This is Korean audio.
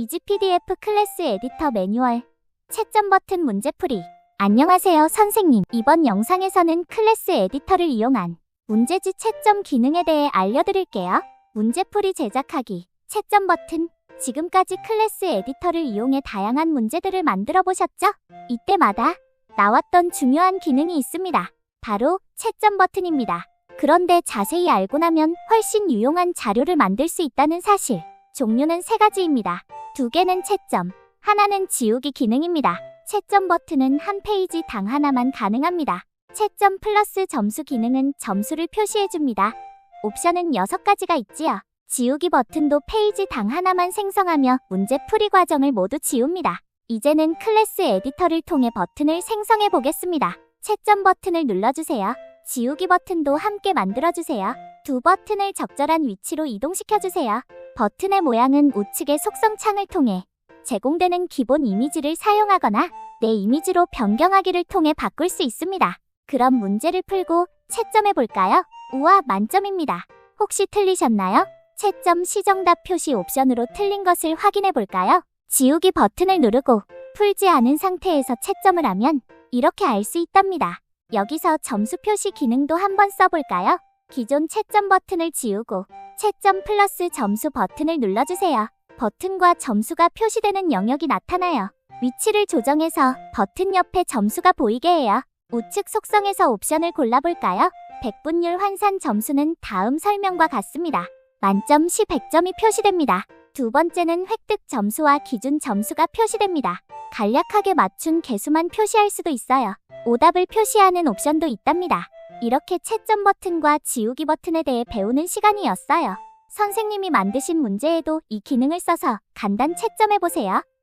이지 PDF 클래스 에디터 매뉴얼. 채점 버튼 문제풀이. 안녕하세요 선생님. 이번 영상에서는 클래스 에디터를 이용한 문제지 채점 기능에 대해 알려드릴게요. 문제풀이 제작하기 채점 버튼. 지금까지 클래스 에디터를 이용해 다양한 문제들을 만들어 보셨죠? 이때마다 나왔던 중요한 기능이 있습니다. 바로 채점 버튼입니다. 그런데 자세히 알고 나면 훨씬 유용한 자료를 만들 수 있다는 사실. 종류는 세 가지입니다. 두 개는 채점, 하나는 지우기 기능입니다. 채점 버튼은 한 페이지 당 하나만 가능합니다. 채점 플러스 점수 기능은 점수를 표시해줍니다. 옵션은 6가지가 있지요. 지우기 버튼도 페이지 당 하나만 생성하며 문제 풀이 과정을 모두 지웁니다. 이제는 클래스 에디터를 통해 버튼을 생성해 보겠습니다. 채점 버튼을 눌러주세요. 지우기 버튼도 함께 만들어주세요. 두 버튼을 적절한 위치로 이동시켜주세요. 버튼의 모양은 우측의 속성 창을 통해 제공되는 기본 이미지를 사용하거나 내 이미지로 변경하기를 통해 바꿀 수 있습니다. 그럼 문제를 풀고 채점해 볼까요? 우와, 만점입니다. 혹시 틀리셨나요? 채점 시정답 표시 옵션으로 틀린 것을 확인해 볼까요? 지우기 버튼을 누르고 풀지 않은 상태에서 채점을 하면 이렇게 알 수 있답니다. 여기서 점수 표시 기능도 한번 써볼까요? 기존 채점 버튼을 지우고 채점 플러스 점수 버튼을 눌러주세요. 버튼과 점수가 표시되는 영역이 나타나요. 위치를 조정해서 버튼 옆에 점수가 보이게 해요. 우측 속성에서 옵션을 골라볼까요? 백분율 환산 점수는 다음 설명과 같습니다. 만점 시 100점이 표시됩니다. 두 번째는 획득 점수와 기준 점수가 표시됩니다. 간략하게 맞춘 개수만 표시할 수도 있어요. 오답을 표시하는 옵션도 있답니다. 이렇게 채점 버튼과 지우기 버튼에 대해 배우는 시간이었어요. 선생님이 만드신 문제에도 이 기능을 써서 간단 채점해보세요.